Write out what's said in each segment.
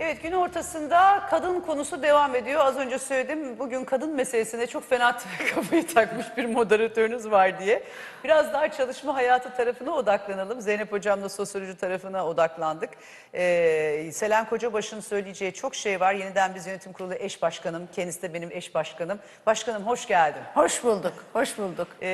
Evet gün ortasında kadın konusu devam ediyor. Az önce söyledim bugün kadın meselesine çok fena kafayı takmış bir moderatörünüz var diye. Biraz daha çalışma hayatı tarafına odaklanalım. Zeynep Hocam'la sosyoloji tarafına odaklandık. Ee, Selen Kocabaş'ın söyleyeceği çok şey var. Yeniden biz yönetim kurulu eş başkanım. Kendisi de benim eş başkanım. Başkanım hoş geldin. Hoş bulduk, hoş bulduk. Ee,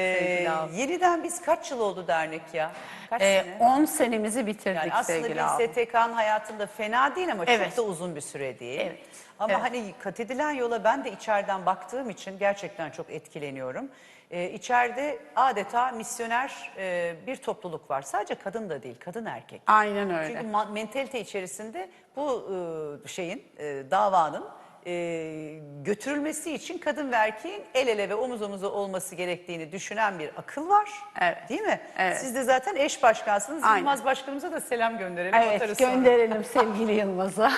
yeniden biz kaç yıl oldu dernek ya? Kaç Ee, sene? 10 senemizi bitirdik Yani aslında sevgili bir abi. STK'nın hayatında fena değil ama çok Evet. Da uzun bir süre değil. Evet. Ama Evet. hani kat edilen yola ben de içeriden baktığım için gerçekten çok etkileniyorum. Ee, içeride adeta misyoner e, bir topluluk var. Sadece kadın da değil, kadın erkek. Aynen öyle. Çünkü mentalite içerisinde bu e, şeyin, e, davanın e, götürülmesi için kadın ve erkeğin el ele ve omuz omuza olması gerektiğini düşünen bir akıl var. Evet. Değil mi? Evet. Siz de zaten eş başkansınız. Aynen. Yılmaz Başkanımıza da selam gönderelim. Evet, gönderelim sevgili Yılmaz'a.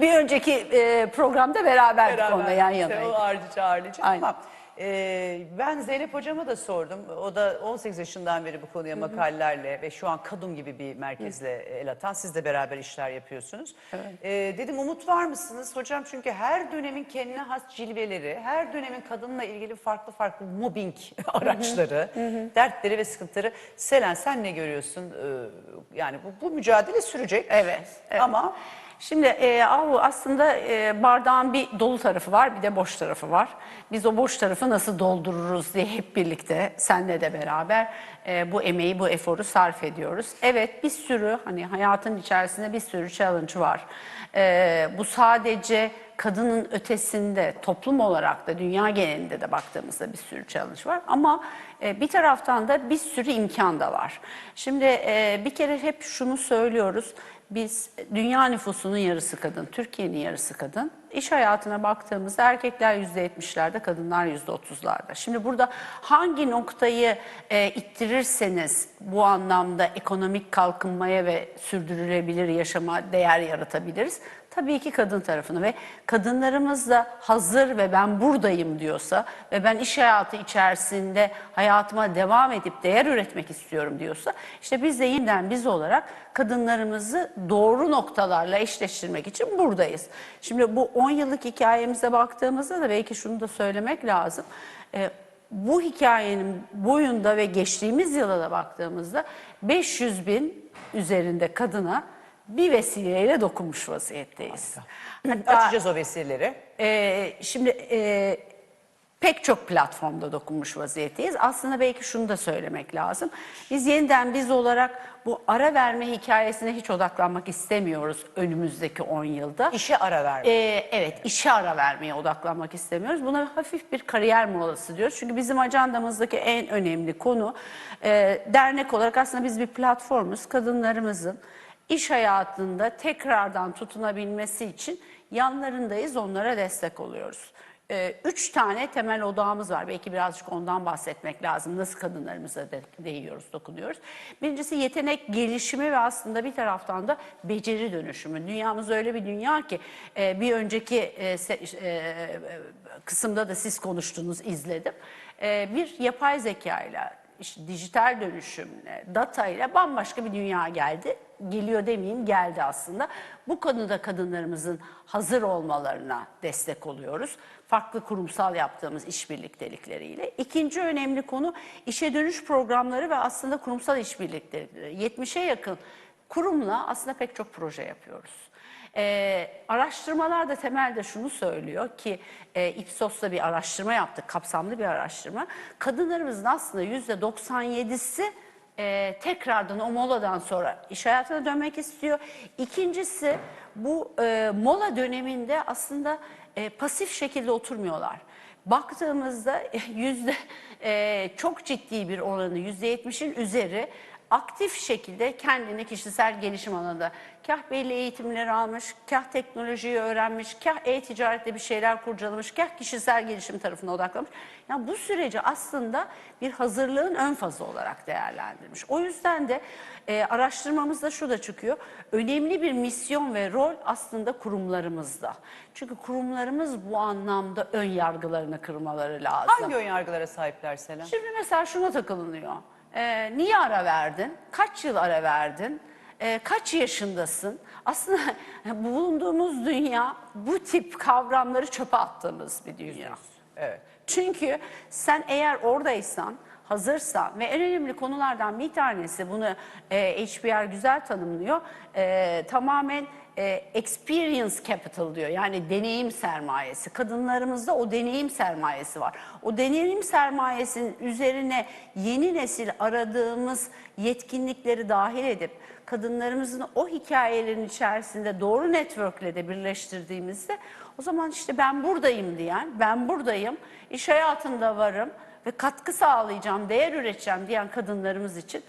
bir önceki e, programda beraberdik Beraber onunla yan yanaydık. O ağırlıca ağırlıca Aynen. ama e, ben Zeynep hocama da sordum. O da 18 yaşından beri bu konuya makalelerle ve şu an Kadın gibi bir merkezle el atan. Siz de beraber işler yapıyorsunuz. E, dedim umut var mısınız hocam? Çünkü her dönemin kendine has cilveleri, her dönemin kadınla ilgili farklı farklı mobbing araçları, dertleri ve sıkıntıları. Selen sen ne görüyorsun? E, yani bu, bu mücadele sürecek. Evet. Ama Şimdi e, aslında e, bardağın bir dolu tarafı var bir de boş tarafı var. Biz o boş tarafı nasıl doldururuz diye hep birlikte senle de beraber e, bu emeği, bu eforu sarf ediyoruz. Evet bir sürü hani hayatın içerisinde bir sürü challenge var. E, bu sadece kadının ötesinde toplum olarak da dünya genelinde de baktığımızda bir sürü challenge var. Ama e, bir taraftan da bir sürü imkan da var. Şimdi e, bir kere hep şunu söylüyoruz. Biz dünya nüfusunun yarısı kadın, Türkiye'nin yarısı kadın. İş hayatına baktığımızda erkekler %70'lerde, kadınlar %30'larda. Şimdi burada hangi noktayı e, ittirirseniz bu anlamda ekonomik kalkınmaya ve sürdürülebilir yaşama değer yaratabiliriz. Tabii ki kadın tarafını ve kadınlarımız da hazır ve ben buradayım diyorsa ve ben iş hayatı içerisinde hayatıma devam edip değer üretmek istiyorum diyorsa işte biz de yeniden biz olarak kadınlarımızı doğru noktalarla eşleştirmek için buradayız. Şimdi bu 10 yıllık hikayemize baktığımızda da belki şunu da söylemek lazım. Ee, bu hikayenin boyunda ve geçtiğimiz yıla da baktığımızda 500 bin üzerinde kadına bir vesileyle dokunmuş vaziyetteyiz. Hatta, açacağız o vesileleri. e, şimdi e, pek çok platformda dokunmuş vaziyetteyiz. Aslında belki şunu da söylemek lazım. Biz yeniden biz olarak bu ara verme hikayesine hiç odaklanmak istemiyoruz önümüzdeki 10 yılda. İşe ara vermek. Ee, evet, işe ara vermeye odaklanmak istemiyoruz. Buna hafif bir kariyer molası diyoruz. Çünkü bizim ajandamızdaki en önemli konu e, dernek olarak aslında biz bir platformuz. Kadınlarımızın iş hayatında tekrardan tutunabilmesi için yanlarındayız, onlara destek oluyoruz. Ee, Üç tane temel odağımız var. Belki birazcık ondan bahsetmek lazım. Nasıl kadınlarımıza de, değiyoruz, dokunuyoruz. Birincisi yetenek gelişimi ve aslında bir taraftan da beceri dönüşümü. Dünyamız öyle bir dünya ki e, bir önceki e, se- e, kısımda da siz konuştunuz, izledim. E, bir yapay zeka ile işte dijital dönüşümle, data ile bambaşka bir dünya geldi. Geliyor demeyeyim, geldi aslında. Bu konuda kadınlarımızın hazır olmalarına destek oluyoruz. Farklı kurumsal yaptığımız işbirliktelikleriyle. İkinci önemli konu işe dönüş programları ve aslında kurumsal işbirlikleri. 70'e yakın kurumla aslında pek çok proje yapıyoruz. Ee, araştırmalar da temelde şunu söylüyor ki e, Ipsos'ta bir araştırma yaptık, kapsamlı bir araştırma. Kadınlarımızın aslında yüzde 97'si e, tekrardan o moladan sonra iş hayatına dönmek istiyor. İkincisi bu e, mola döneminde aslında e, pasif şekilde oturmuyorlar. Baktığımızda yüzde e, çok ciddi bir oranı yüzde yetmişin üzeri aktif şekilde kendini kişisel gelişim alanında kah belli eğitimleri almış, kah teknolojiyi öğrenmiş, kah e-ticarette bir şeyler kurcalamış, kah kişisel gelişim tarafına odaklanmış. Yani bu süreci aslında bir hazırlığın ön fazı olarak değerlendirmiş. O yüzden de e, araştırmamızda şu da çıkıyor. Önemli bir misyon ve rol aslında kurumlarımızda. Çünkü kurumlarımız bu anlamda ön yargılarını kırmaları lazım. Hangi ön yargılara sahipler Selen? Şimdi mesela şuna takılınıyor. Ee, niye ara verdin? Kaç yıl ara verdin? e, kaç yaşındasın? Aslında bulunduğumuz dünya bu tip kavramları çöpe attığımız bir dünya. Evet. Çünkü sen eğer oradaysan, hazırsan ve en önemli konulardan bir tanesi bunu e, HBR güzel tanımlıyor. E, tamamen e, experience capital diyor. Yani deneyim sermayesi. Kadınlarımızda o deneyim sermayesi var. O deneyim sermayesinin üzerine yeni nesil aradığımız yetkinlikleri dahil edip kadınlarımızın o hikayelerin içerisinde doğru networkle de birleştirdiğimizde o zaman işte ben buradayım diyen, ben buradayım, iş hayatında varım ve katkı sağlayacağım, değer üreteceğim diyen kadınlarımız için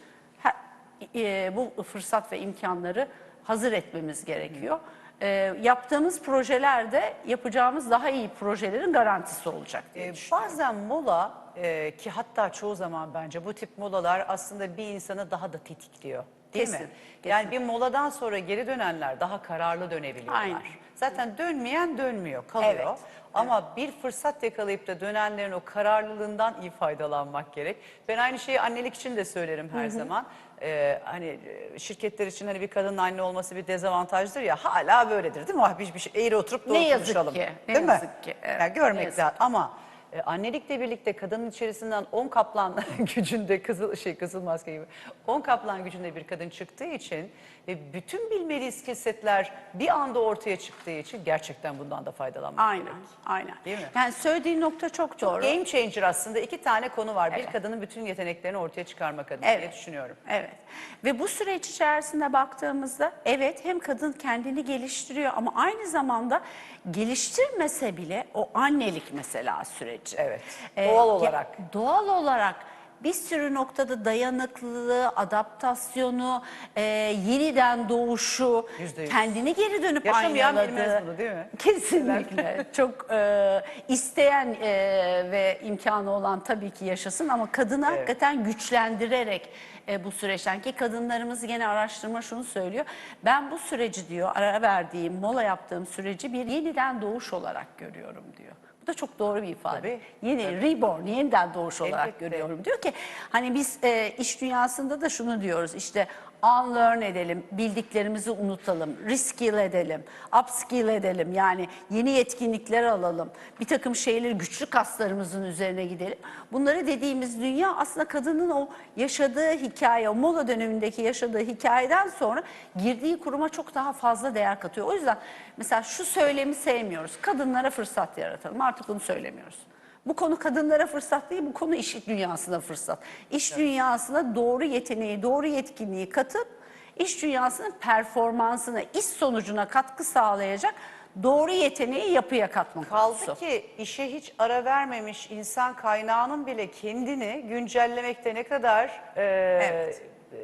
e, bu fırsat ve imkanları hazır etmemiz gerekiyor. E, yaptığımız projelerde yapacağımız daha iyi projelerin garantisi olacak diye düşünüyorum. bazen mola e, ki hatta çoğu zaman bence bu tip molalar aslında bir insanı daha da tetikliyor. Değil Kesin, mi? Yani bir moladan sonra geri dönenler daha kararlı dönebiliyorlar. Aynen. Zaten dönmeyen dönmüyor, kalıyor. Evet, Ama bir fırsat yakalayıp da dönenlerin o kararlılığından iyi faydalanmak gerek. Ben aynı şeyi annelik için de söylerim her zaman. Ee, hani e, şirketler için hani bir kadının anne olması bir dezavantajdır ya hala böyledir değil mi? Ah, Bir, bir şey, eğri oturup doğru Ne yazık konuşalım. ki, ne değil mi? yazık ki, evet, Yani ne görmek yazık lazım ama e, annelikle birlikte kadının içerisinden 10 kaplan gücünde kızıl şey kızıl maske gibi 10 kaplan gücünde bir kadın çıktığı için ve bütün bilmeli skillsetler bir anda ortaya çıktığı için gerçekten bundan da faydalanmak Aynen, gerek. aynen. Değil mi? Yani söylediğin nokta çok doğru. Game changer aslında iki tane konu var. Evet. Bir kadının bütün yeteneklerini ortaya çıkarmak adına Evet. diye düşünüyorum. Evet. Ve bu süreç içerisinde baktığımızda evet hem kadın kendini geliştiriyor ama aynı zamanda geliştirmese bile o annelik mesela süreci. Evet. Ee, Doğal ya- olarak. Doğal olarak bir sürü noktada dayanıklılığı, adaptasyonu, e, yeniden doğuşu, Yüzde yüz. kendini geri dönüp Yaşamayan aynaladığı. bilmez bunu, değil mi? Kesinlikle. Çok e, isteyen e, ve imkanı olan tabii ki yaşasın ama kadını hakikaten güçlendirerek e, bu süreçten ki kadınlarımız gene araştırma şunu söylüyor. Ben bu süreci diyor ara verdiğim, mola yaptığım süreci bir yeniden doğuş olarak görüyorum diyor. Bu da çok doğru bir ifade. Tabii. Yeni reborn, yeniden doğuş olarak Elbette. görüyorum. Diyor ki hani biz e, iş dünyasında da şunu diyoruz işte unlearn edelim, bildiklerimizi unutalım, reskill edelim, upskill edelim yani yeni yetkinlikler alalım, bir takım şeyleri güçlü kaslarımızın üzerine gidelim. Bunları dediğimiz dünya aslında kadının o yaşadığı hikaye, o mola dönemindeki yaşadığı hikayeden sonra girdiği kuruma çok daha fazla değer katıyor. O yüzden mesela şu söylemi sevmiyoruz, kadınlara fırsat yaratalım artık bunu söylemiyoruz. Bu konu kadınlara fırsat değil, bu konu iş dünyasına fırsat. İş dünyasına doğru yeteneği, doğru yetkinliği katıp iş dünyasının performansına, iş sonucuna katkı sağlayacak doğru yeteneği yapıya katmak. Kaldı konusu. ki işe hiç ara vermemiş insan kaynağının bile kendini güncellemekte ne kadar e, Evet. e,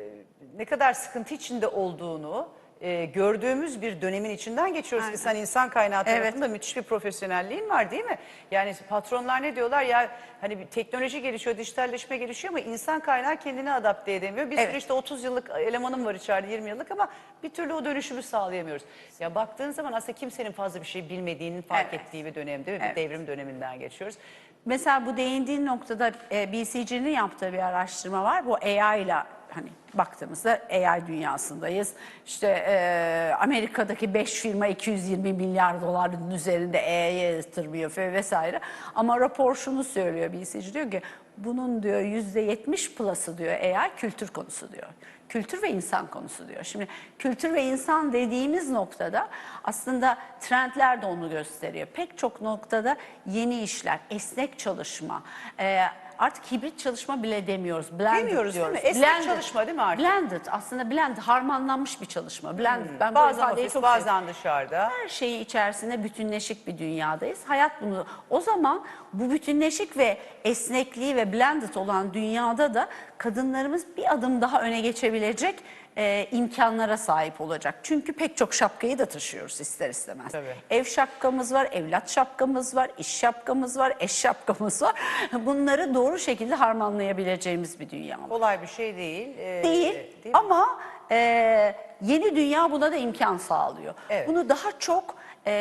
ne kadar sıkıntı içinde olduğunu e, gördüğümüz bir dönemin içinden geçiyoruz ki sen insan kaynağı Evet. tarafında müthiş bir profesyonelliğin var değil mi? Yani patronlar ne diyorlar ya hani bir teknoloji gelişiyor, dijitalleşme gelişiyor ama insan kaynağı kendini adapte edemiyor. Bir Evet. sürü işte 30 yıllık elemanım var içeride 20 yıllık ama bir türlü o dönüşümü sağlayamıyoruz. Ya baktığın zaman aslında kimsenin fazla bir şey bilmediğinin fark Evet. ettiği bir dönem değil mi? Evet. Bir devrim döneminden geçiyoruz. Mesela bu değindiğin noktada e, BCG'nin yaptığı bir araştırma var. Bu AI ile hani baktığımızda AI dünyasındayız. İşte e, Amerika'daki 5 firma 220 milyar doların üzerinde AI'ye yatırmıyor ve vesaire. Ama rapor şunu söylüyor BCG diyor ki bunun diyor %70 plus'ı diyor AI kültür konusu diyor. Kültür ve insan konusu diyor. Şimdi kültür ve insan dediğimiz noktada aslında trendler de onu gösteriyor. Pek çok noktada yeni işler, esnek çalışma, e, artık hibrit çalışma bile demiyoruz. Blended Demiyoruz değil mi? diyoruz. Esnek çalışma değil mi artık? Blended aslında blended, harmanlanmış bir çalışma. Blended. Ben bu Bazen ifadeyi ofis, çok bazen dışarıda. her şeyi içerisinde bütünleşik bir dünyadayız. Hayat bunu. O zaman bu bütünleşik ve esnekliği ve blended olan dünyada da kadınlarımız bir adım daha öne geçebilecek e, imkanlara sahip olacak. Çünkü pek çok şapkayı da taşıyoruz ister istemez. Tabii. Ev şapkamız var, evlat şapkamız var, iş şapkamız var, eş şapkamız var. Bunları doğru şekilde harmanlayabileceğimiz bir dünya. Kolay bir şey değil. Ee, Değil, mi? ama e, yeni dünya buna da imkan sağlıyor. Evet. Bunu daha çok e,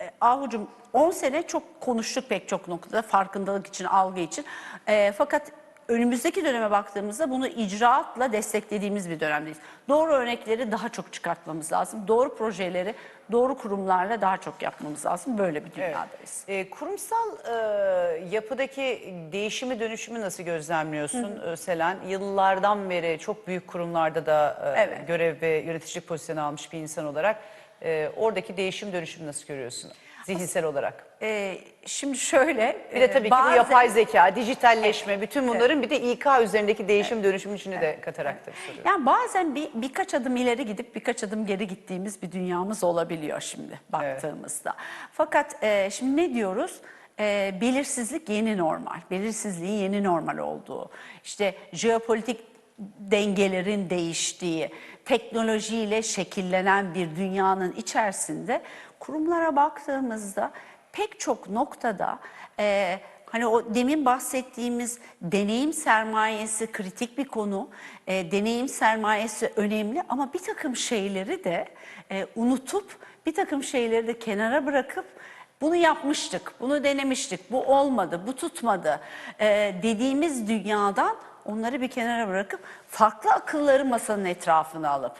e, Ahucum 10 sene çok konuştuk pek çok noktada farkındalık için, algı için. E, fakat önümüzdeki döneme baktığımızda bunu icraatla desteklediğimiz bir dönemdeyiz. Doğru örnekleri daha çok çıkartmamız lazım. Doğru projeleri doğru kurumlarla daha çok yapmamız lazım. Böyle bir dünyadayız. E, kurumsal e, yapıdaki değişimi dönüşümü nasıl gözlemliyorsun e, Selen? Yıllardan beri çok büyük kurumlarda da e, Evet. görev ve yöneticilik pozisyonu almış bir insan olarak e, oradaki değişim dönüşümü nasıl görüyorsun zihinsel olarak? Ee, şimdi şöyle... Bir de e, tabii ki bu bazen- yapay zeka, dijitalleşme, bütün bunların bir de İK üzerindeki değişim dönüşümün içine de katarak da soruyorum. Yani bazen bir birkaç adım ileri gidip birkaç adım geri gittiğimiz bir dünyamız olabiliyor şimdi baktığımızda. Fakat e, şimdi ne diyoruz? E, belirsizlik yeni normal. Belirsizliğin yeni normal olduğu. İşte jeopolitik dengelerin değiştiği, teknolojiyle şekillenen bir dünyanın içerisinde kurumlara baktığımızda pek çok noktada e, Hani o demin bahsettiğimiz deneyim sermayesi kritik bir konu. E, deneyim sermayesi önemli ama bir takım şeyleri de e, unutup bir takım şeyleri de kenara bırakıp bunu yapmıştık, bunu denemiştik, bu olmadı, bu tutmadı e, dediğimiz dünyadan onları bir kenara bırakıp farklı akılları masanın etrafına alıp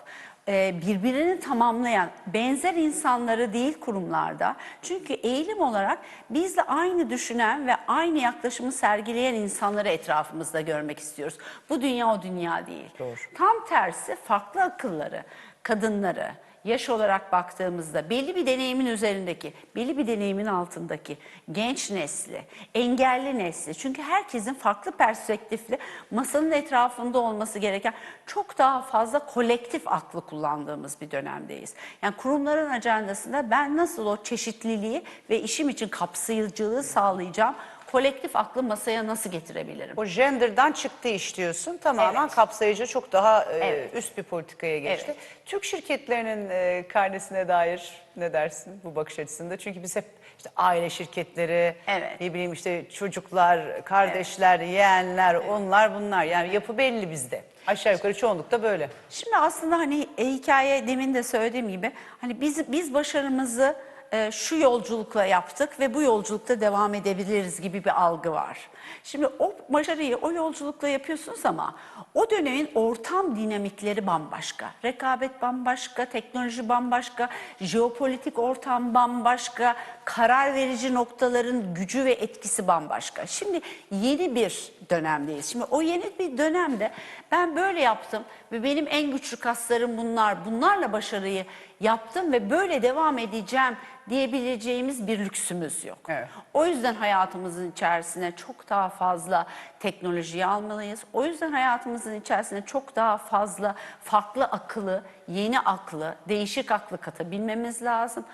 e, birbirini tamamlayan benzer insanları değil kurumlarda. Çünkü eğilim olarak bizle aynı düşünen ve aynı yaklaşımı sergileyen insanları etrafımızda görmek istiyoruz. Bu dünya o dünya değil. Doğru. Tam tersi farklı akılları, kadınları, yaş olarak baktığımızda belli bir deneyimin üzerindeki, belli bir deneyimin altındaki genç nesli, engelli nesli. Çünkü herkesin farklı perspektifli masanın etrafında olması gereken çok daha fazla kolektif aklı kullandığımız bir dönemdeyiz. Yani kurumların ajandasında ben nasıl o çeşitliliği ve işim için kapsayıcılığı sağlayacağım, kolektif aklı masaya nasıl getirebilirim? O gender'dan çıktı iş diyorsun. Tamamen Evet. kapsayıcı çok daha e, Evet. üst bir politikaya geçti. Evet. Türk şirketlerinin e, karnesine dair ne dersin bu bakış açısında? Çünkü biz hep işte aile şirketleri, Evet. ne bileyim işte çocuklar, kardeşler, yeğenler, onlar bunlar. Yani yapı belli bizde. Aşağı yukarı çoğunlukta böyle. Şimdi aslında hani e, hikaye demin de söylediğim gibi hani biz biz başarımızı e, şu yolculukla yaptık ve bu yolculukta devam edebiliriz gibi bir algı var. Şimdi o başarıyı o yolculukla yapıyorsunuz ama o dönemin ortam dinamikleri bambaşka. Rekabet bambaşka, teknoloji bambaşka, jeopolitik ortam bambaşka, karar verici noktaların gücü ve etkisi bambaşka. Şimdi yeni bir dönemdeyiz. Şimdi o yeni bir dönemde ben böyle yaptım ve benim en güçlü kaslarım bunlar. Bunlarla başarıyı yaptım ve böyle devam edeceğim diyebileceğimiz bir lüksümüz yok. Evet. O yüzden hayatımızın içerisine çok daha fazla teknolojiyi almalıyız. O yüzden hayatımızın içerisine çok daha fazla farklı akıllı, yeni aklı, değişik aklı katabilmemiz lazım.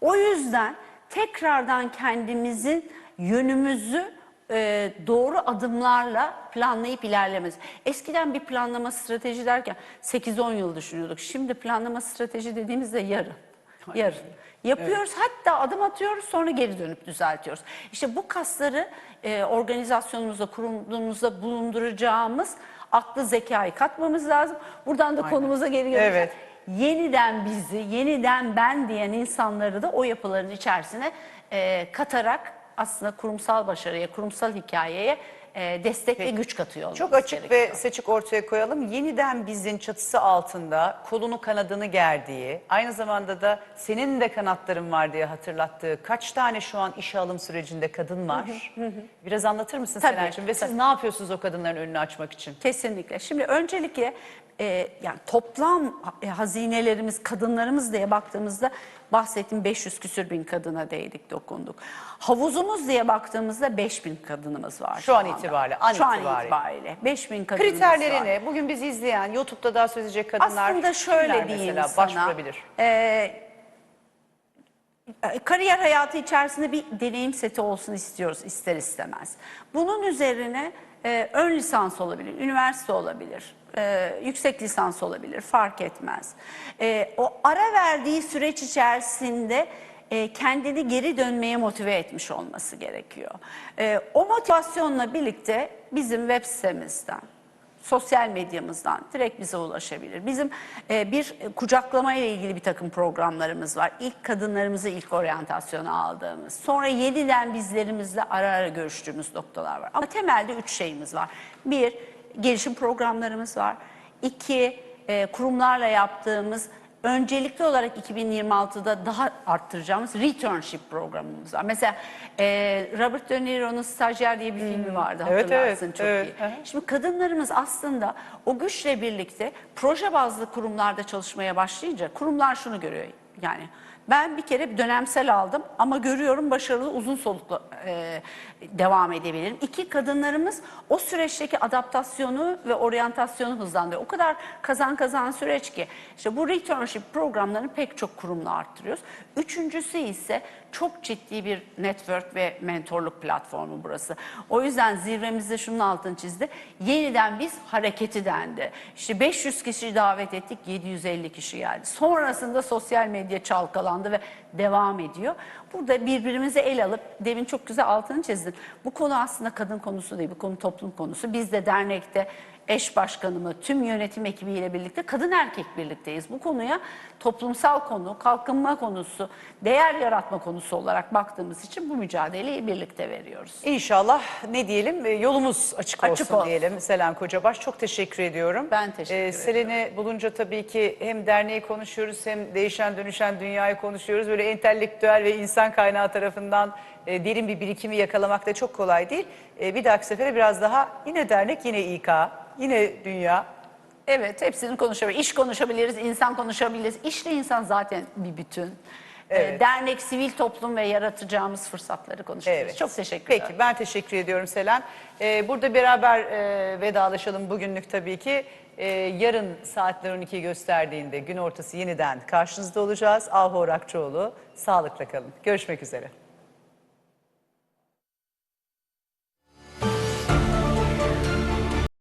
O yüzden tekrardan kendimizin yönümüzü e, doğru adımlarla planlayıp ilerlemesi. Eskiden bir planlama strateji derken 8-10 yıl düşünüyorduk. Şimdi planlama strateji dediğimizde yarın. Yarın. Yapıyoruz hatta adım atıyoruz sonra geri dönüp düzeltiyoruz. İşte bu kasları e, organizasyonumuzda, kurumumuzda bulunduracağımız aklı zekayı katmamız lazım. Buradan da konumuza geri geleceğiz. Evet. Yeniden bizi, yeniden ben diyen insanları da o yapıların içerisine e, katarak aslında kurumsal başarıya, kurumsal hikayeye e, destek ve güç katıyor Çok açık gerekiyor. ve seçik ortaya koyalım. Yeniden bizin çatısı altında kolunu kanadını gerdiği, aynı zamanda da senin de kanatların var diye hatırlattığı kaç tane şu an işe alım sürecinde kadın var? Biraz anlatır mısın Selen'cim? Ve siz ne yapıyorsunuz o kadınların önünü açmak için? Kesinlikle. Şimdi öncelikle e, yani toplam e, hazinelerimiz, kadınlarımız diye baktığımızda bahsettiğim 500 küsür bin kadına değdik, dokunduk. Havuzumuz diye baktığımızda 5000 kadınımız var. Şu an anda. itibariyle, an Şu an itibariyle. itibariyle 5000 kadınımız Kriterleri var. ne? Bugün bizi izleyen, YouTube'da daha söz edecek kadınlar Aslında şöyle diyeyim mesela sana. başvurabilir? e, kariyer hayatı içerisinde bir deneyim seti olsun istiyoruz ister istemez. Bunun üzerine e, ön lisans olabilir, üniversite olabilir, e, yüksek lisans olabilir fark etmez. E, o ara verdiği süreç içerisinde e, kendini geri dönmeye motive etmiş olması gerekiyor. E, o motivasyonla birlikte bizim web sitemizden sosyal medyamızdan direkt bize ulaşabilir. Bizim e, bir kucaklama ile ilgili bir takım programlarımız var. İlk kadınlarımızı ilk oryantasyona aldığımız, sonra yeniden bizlerimizle ara ara görüştüğümüz noktalar var. Ama temelde üç şeyimiz var. Bir, gelişim programlarımız var. İki, e, kurumlarla yaptığımız öncelikli olarak 2026'da daha arttıracağımız returnship programımız var. Mesela e, Robert De Niro'nun Stajyer diye bir filmi vardı Hmm. Evet, hatırlarsın evet, çok evet. iyi. Şimdi kadınlarımız aslında o güçle birlikte proje bazlı kurumlarda çalışmaya başlayınca kurumlar şunu görüyor. Yani ben bir kere bir dönemsel aldım ama görüyorum başarılı uzun soluklu e, devam edebilirim. İki kadınlarımız o süreçteki adaptasyonu ve oryantasyonu hızlandırıyor. O kadar kazan kazan süreç ki işte bu returnship programlarını pek çok kurumla arttırıyoruz. Üçüncüsü ise çok ciddi bir network ve mentorluk platformu burası. O yüzden zirvemizde şunun altını çizdi. Yeniden biz hareketi dendi. İşte 500 kişi davet ettik, 750 kişi geldi. Sonrasında sosyal medya çalkalandı ve devam ediyor. Burada birbirimize el alıp, demin çok güzel altını çizdin. Bu konu aslında kadın konusu değil, bu konu toplum konusu. Biz de dernekte eş başkanımı, tüm yönetim ekibiyle birlikte kadın erkek birlikteyiz. Bu konuya toplumsal konu, kalkınma konusu, değer yaratma konusu olarak baktığımız için bu mücadeleyi birlikte veriyoruz. İnşallah ne diyelim e, yolumuz açık, Açık olsun, olsun. diyelim. Selen Kocabaş çok teşekkür ediyorum. Ben teşekkür ederim. Selen'i bulunca tabii ki hem derneği konuşuyoruz hem değişen dönüşen dünyayı konuşuyoruz. Böyle entelektüel ve insan kaynağı tarafından e, derin bir birikimi yakalamak da çok kolay değil. E, bir dahaki sefere biraz daha yine dernek yine İK yine dünya. Evet, hepsini konuşabiliriz. İş konuşabiliriz, insan konuşabiliriz. İşle insan zaten bir bütün. Ee, Evet. Dernek, sivil toplum ve yaratacağımız fırsatları konuşabiliriz. Evet. Çok teşekkür Peki ben teşekkür ediyorum Selen. Ee, burada beraber e, vedalaşalım bugünlük tabii ki. Ee, yarın saatler 12'yi gösterdiğinde gün ortası yeniden karşınızda olacağız. Ahu Orakçıoğlu sağlıkla kalın. Görüşmek üzere.